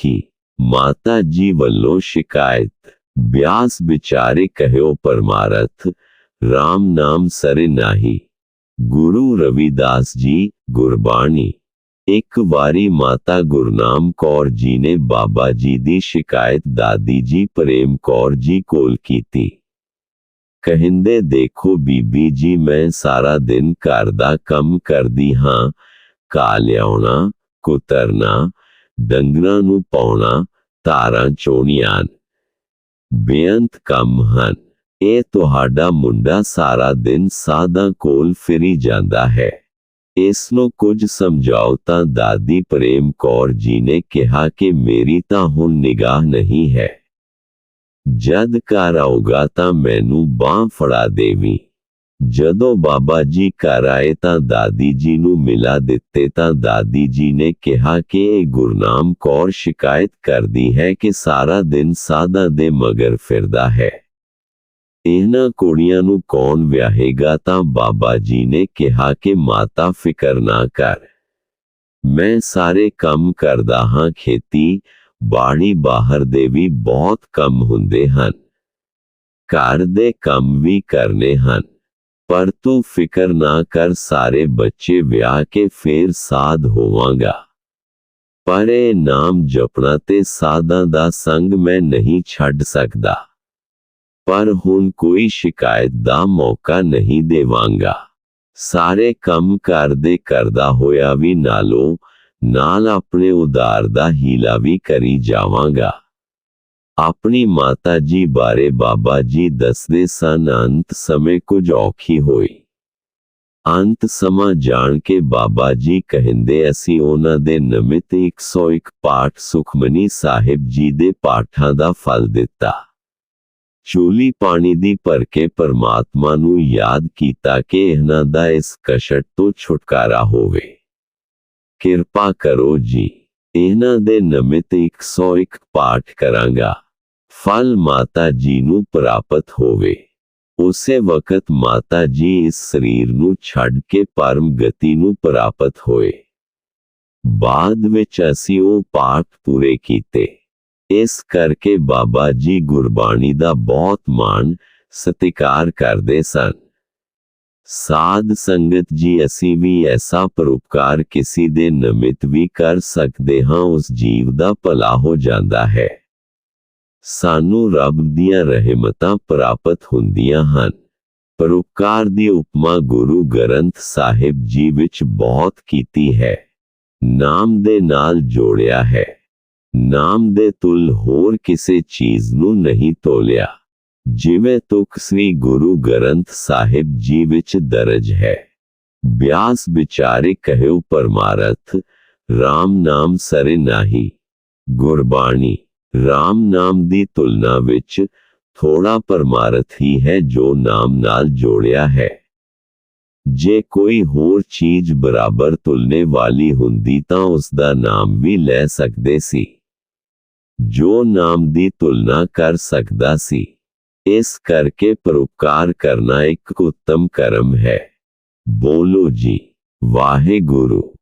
ਕੀ ਮਾਤਾ ਜੀ ਵੱਲੋਂ ਸ਼ਿਕਾਇਤ ਬਿਆਸ ਵਿਚਾਰੇ ਕਹਿਓ ਪਰਮਾਰਥ RAM ਨਾਮ ਸਰੇ ਨਾਹੀ ਗੁਰੂ ਰਵਿਦਾਸ ਜੀ ਗੁਰਬਾਣੀ ਇੱਕ ਵਾਰੀ ਮਾਤਾ ਗੁਰਨਾਮ ਕੌਰ ਜੀ ਨੇ ਬਾਬਾ ਜੀ ਦੀ ਸ਼ਿਕਾਇਤ ਦਾਦੀ ਜੀ ਪ੍ਰੇਮ ਕੌਰ ਜੀ ਕੋਲ ਕੀਤੀ ਕਹਿੰਦੇ ਦੇਖੋ ਬੀਬੀ ਜੀ ਮੈਂ ਸਾਰਾ ਦਿਨ ਘਰ ਦਾ ਕੰਮ ਕਰਦੀ ਹਾਂ ਕਾ ਲਿਆਉਣਾ ਕੁਤਰਨਾ ਡੰਗਰਾਂ ਨੂੰ ਪਾਉਣਾ ਧਾਰਾਂ ਚੋਣੀਆਂ ਬੇਅੰਤ ਕੰਮ ਹਨ। ਇਹ ਤੁਹਾਡਾ ਮੁੰਡਾ ਸਾਰਾ ਦਿਨ ਸਾਦਾ ਕੋਲ ਫਿਰੀ ਜਾਂਦਾ ਹੈ। ਇਸ ਨੂੰ ਕੁਝ ਸਮਝਾਓ ਤਾਂ ਦਾਦੀ ਪ੍ਰੇਮ ਕੌਰ ਜੀ ਨੇ ਕਿਹਾ ਕਿ ਮੇਰੀ ਤਾਂ ਹੁਣ ਨਿਗਾਹ ਨਹੀਂ ਹੈ। ਜਦ ਘਰ ਆਊਗਾ ਤਾਂ ਮੈਨੂੰ ਬਾਹ ਫੜਾ ਦੇਵੀਂ। ਜਦੋਂ ਬਾਬਾ ਜੀ ਘਰ ਆਏ ਤਾਂ ਦਾਦੀ ਜੀ ਨੂੰ ਮਿਲਾ ਦਿੱਤੇ ਤਾਂ ਦਾਦੀ ਜੀ ਨੇ ਕਿਹਾ ਕਿ ਇਹ ਗੁਰਨਾਮ ਕੌਰ ਸ਼ਿਕਾਇਤ ਕਰਦੀ ਹੈ ਕਿ ਸਾਰਾ ਦਿਨ ਸਾਦਾ ਦੇ ਮਗਰ ਫਿਰਦਾ ਹੈ। ਇਹਨਾਂ ਕੁੜੀਆਂ ਨੂੰ ਕੌਣ ਵਿਆਹੇਗਾ ਤਾਂ ਬਾਬਾ ਜੀ ਨੇ ਕਿਹਾ ਕਿ ਮਾਤਾ ਫਿਕਰ ਨਾ ਕਰ। ਮੈਂ ਸਾਰੇ ਕੰਮ ਕਰਦਾ ਹਾਂ, ਖੇਤੀ ਬਾਣੀ ਬਾਹਰ ਦੇ ਵੀ ਬਹੁਤ ਕੰਮ ਹੁੰਦੇ ਹਨ। ਘਰ ਦੇ ਕੰਮ ਵੀ ਕਰਨੇ ਹਨ। ਪਰ ਤੂੰ ਫਿਕਰ ਨਾ ਕਰ, ਸਾਰੇ ਬੱਚੇ ਵਿਆਹ ਕੇ ਫੇਰ ਸਾਧ ਹੋਵਾਂਗਾ। ਪਰ ਇਹ ਨਾਮ ਜਪਣਾ ਤੇ ਸਾਧਾਂ ਦਾ ਸੰਗ ਮੈਂ ਨਹੀਂ ਛੱਡ ਸਕਦਾ। ਪਰ ਹੁਣ ਕੋਈ ਸ਼ਿਕਾਇਤ ਦਾ ਮੌਕਾ ਨਹੀਂ ਦੇਵਾਂਗਾ। ਸਾਰੇ ਕੰਮ ਕਰਦੇ ਕਰਦਾ ਹੋਇਆ ਵੀ ਨਾਲੋਂ ਨਾਲ ਆਪਣੇ ਉਦਾਰ ਦਾ ਹੀਲਾ ਵੀ ਕਰੀ ਜਾਵਾਂਗਾ। ਆਪਣੀ ਮਾਤਾ ਜੀ ਬਾਰੇ ਬਾਬਾ ਜੀ ਦੱਸਦੇ ਸਨ। ਅੰਤ ਸਮੇਂ ਕੁਝ ਔਖੀ ਹੋਈ। ਅੰਤ ਸਮਾਂ ਜਾਣ ਕੇ ਬਾਬਾ ਜੀ ਕਹਿੰਦੇ, ਅਸੀਂ ਉਹਨਾਂ ਦੇ ਨਮਿਤ 101 ਪਾਠ ਸੁਖਮਨੀ ਸਾਹਿਬ ਜੀ ਦੇ ਪਾਠਾਂ ਦਾ ਫਲ ਦਿੱਤਾ। ਚੂਲੀ ਪਾਣੀ ਦੀ ਭਰ ਕੇ ਪਰਮਾਤਮਾ ਨੂੰ ਯਾਦ ਕੀਤਾ ਕਿ ਇਹਨਾਂ ਦਾ ਇਸ ਕਸ਼ਟ ਤੋਂ ਛੁਟਕਾਰਾ ਹੋਵੇ। ਕਿਰਪਾ ਕਰੋ ਜੀ, ਇਹਨਾਂ ਦੇ ਨਮਿਤ 101 ਪਾਠ ਕਰਾਂਗਾ। ਫਲ ਮਾਤਾ ਜੀ ਨੂੰ ਪ੍ਰਾਪਤ ਹੋਵੇ। ਉਸੇ ਵਕਤ ਮਾਤਾ ਜੀ ਇਸ ਸਰੀਰ ਨੂੰ ਛੱਡ ਕੇ ਪਰਮ ਗਤੀ ਨੂੰ ਪ੍ਰਾਪਤ ਹੋਏ। ਬਾਅਦ ਵਿੱਚ ਅਸੀਂ ਉਹ ਪਾਠ ਪੂਰੇ ਕੀਤੇ। ਇਸ ਕਰਕੇ ਬਾਬਾ ਜੀ ਗੁਰਬਾਣੀ ਦਾ ਬਹੁਤ ਮਾਣ ਸਤਿਕਾਰ ਕਰਦੇ ਸਨ। ਸਾਧ ਸੰਗਤ ਜੀ, ਅਸੀਂ ਵੀ ਐਸਾ ਪਰਉਪਕਾਰ ਕਿਸੇ ਦੇ ਨਮਿਤ ਵੀ ਕਰ ਸਕਦੇ ਹਾਂ, ਉਸ ਜੀਵ ਦਾ ਭਲਾ ਹੋ ਜਾਂਦਾ ਹੈ। ਸਾਨੂੰ ਰੱਬ ਦੀਆਂ ਰਹਿਮਤਾਂ ਪ੍ਰਾਪਤ ਹੁੰਦੀਆਂ ਹਨ। ਪਰਉਪਕਾਰ ਦੀ ਉਪਮਾ ਗੁਰੂ ਗ੍ਰੰਥ ਸਾਹਿਬ ਜੀ ਵਿੱਚ ਬਹੁਤ ਕੀਤੀ ਹੈ। ਨਾਮ ਦੇ ਨਾਲ ਜੋੜਿਆ ਹੈ। ਨਾਮ ਦੇ ਤੁਲ ਹੋਰ ਕਿਸੇ ਚੀਜ਼ ਨੂੰ ਨਹੀਂ ਤੋਲਿਆ। ਜਿਵੇਂ ਤੁਕ ਸ੍ਰੀ ਗੁਰੂ ਗ੍ਰੰਥ ਸਾਹਿਬ ਜੀ ਵਿੱਚ ਦਰਜ ਹੈ। ਬਿਆਸ ਵਿਚਾਰੇ ਕਹਿਓ ਪਰਮਾਰਥ RAM ਨਾਮ ਸਰੇ ਨਾਹੀ, ਗੁਰਬਾਣੀ। RAM ਨਾਮ ਦੀ ਤੁਲਨਾ ਵਿੱਚ ਥੋੜਾ ਪਰਮਾਰਥ ਹੀ ਹੈ ਜੋ ਨਾਮ ਨਾਲ ਜੋੜਿਆ ਹੈ। ਜੇ ਕੋਈ ਹੋਰ ਚੀਜ਼ ਬਰਾਬਰ ਤੁਲਨੇ ਵਾਲੀ ਹੁੰਦੀ ਤਾਂ ਉਸ ਦਾ ਨਾਮ ਵੀ ਲੈ ਸਕਦੇ ਸੀ। ਜੋ ਨਾਮ ਦੀ ਤੁਲਨਾ ਕਰ ਸਕਦਾ ਸੀ। ਇਸ ਕਰਕੇ ਪਰਉਪਕਾਰ ਕਰਨਾ ਇੱਕ ਉੱਤਮ ਕਰਮ ਹੈ। ਬੋਲੋ ਜੀ, ਵਾਹਿਗੁਰੂ।